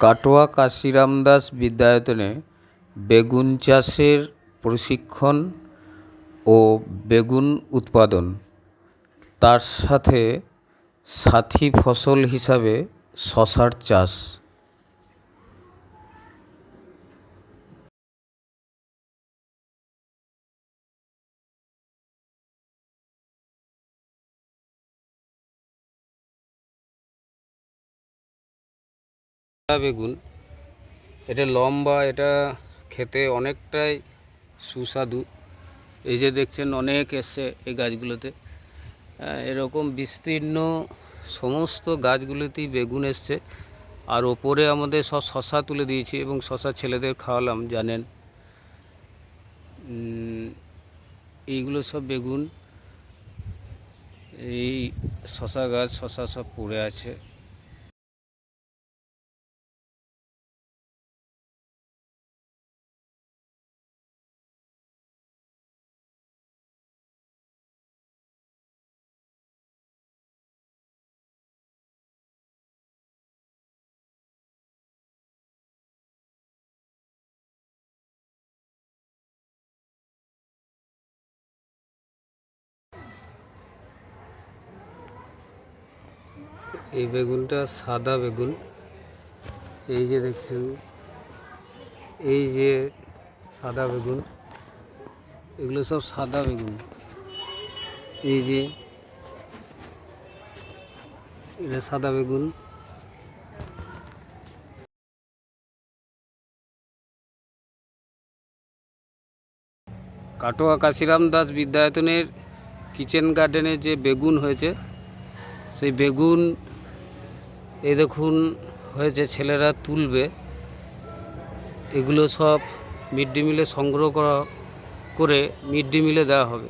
কাটোয়া কাশিরাম দাস বিদ্যায়তনে বেগুন চাষের প্রশিক্ষণ ও বেগুন উৎপাদন। তার সাথে সাথী ফসল হিসাবে শশার চাষ। বেগুন, এটা লম্বা, এটা খেতে অনেকটাই সুস্বাদু। এই যে দেখছেন অনেক এসছে এই গাছগুলোতে। এরকম বিস্তীর্ণ সমস্ত গাছগুলোতেই বেগুন এসছে। আর ওপরে আমাদের সব শশা তুলে দিয়েছি এবং শশা ছেলেদের খাওয়ালাম, জানেন। এইগুলো সব বেগুন, এই শশা গাছ, শশা সব পড়ে আছে। এই বেগুনটা সাদা বেগুন। এই যে দেখছেন, এই যে সাদা বেগুন, এগুলো সব সাদা বেগুন। এই যে এটা সাদা বেগুন। কাটোয়া কাশিরাম দাস বিদ্যায়তনের কিচেন গার্ডেনে যে বেগুন হয়েছে, সেই বেগুন এই দেখুন, হয়েছে ছেলেরা তুলবে। এগুলো সব মিড ডে মিলে সংগ্রহ করা, করে মিড ডে মিলে দেওয়া হবে।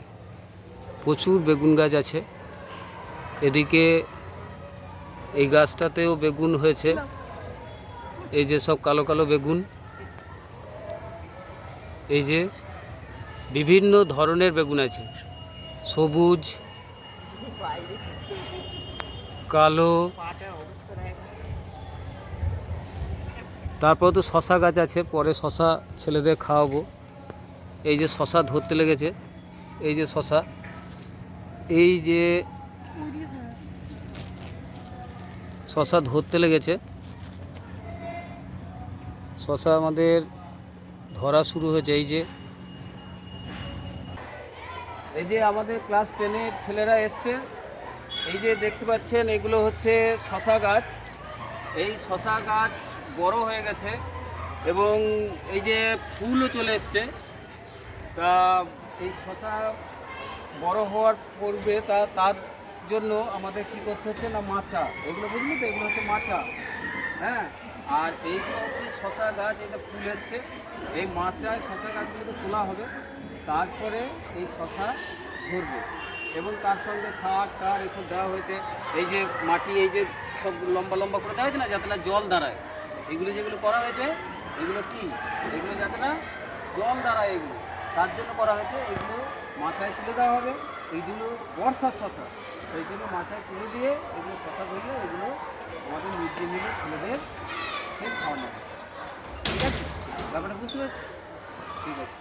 প্রচুর বেগুন গাছ আছে। এদিকে এই গাছটাতেও বেগুন হয়েছে। এই যে সব কালো কালো বেগুন। এই যে বিভিন্ন ধরনের বেগুন আছে। সবুজ কালো। তারপর তো শশা গাছ আছে, পরে শশা ছেলেদের খাওয়াবো। এই যে শশা ধরতে লেগেছে, এই যে শশা, এই যে শশা ধরতে লেগেছে। শশা আমাদের ধরা শুরু হয়েছে, এই যে। এই যে আমাদের ক্লাস টেনের ছেলেরা এসছে। এই যে দেখতে পাচ্ছেন, এগুলো হচ্ছে শশা গাছ। এই শশা গাছ বড় হয়ে গেছে এবং এই যে ফুলও চলে এসছে। তা এই শশা বড় হওয়ার পূর্বে তা, তার জন্য আমাদের কি করতে হচ্ছে না, মাচা। এগুলো বুঝলি তো? এগুলো হচ্ছে মাচা। হ্যাঁ? আর এইগুলো হচ্ছে শশা গাছ এটা ফুল এসছে। এই মাচায় শশা গাছগুলোকে তোলা হবে। তারপরে এই শশা ধরবে। এবং তার সঙ্গে সার, টার এসব দেওয়া হয়েছে। এই যে মাটি, এই যে সব লম্বা লম্বা করে দেওয়া হয়েছে না, যাতে না জল দাঁড়ায়। এগুলো যেগুলো করা হয়েছে, এগুলো কি? এগুলো যাতে না জল দাঁড়ায় এগুলো। তার জন্য করা হয়েছে, এগুলো মাথায় তুলে দেওয়া হবে। এইগুলো বর্ষার শশা। সেই জন্য মাথায় তুলে দিয়ে এগুলো শশা ধরলে এগুলো আমাদের মিড ডে মিলে ছেলেদের খাওয়ানো হবে। ঠিক আছে? ব্যাপারটা বুঝতে পারছি ঠিক আছে।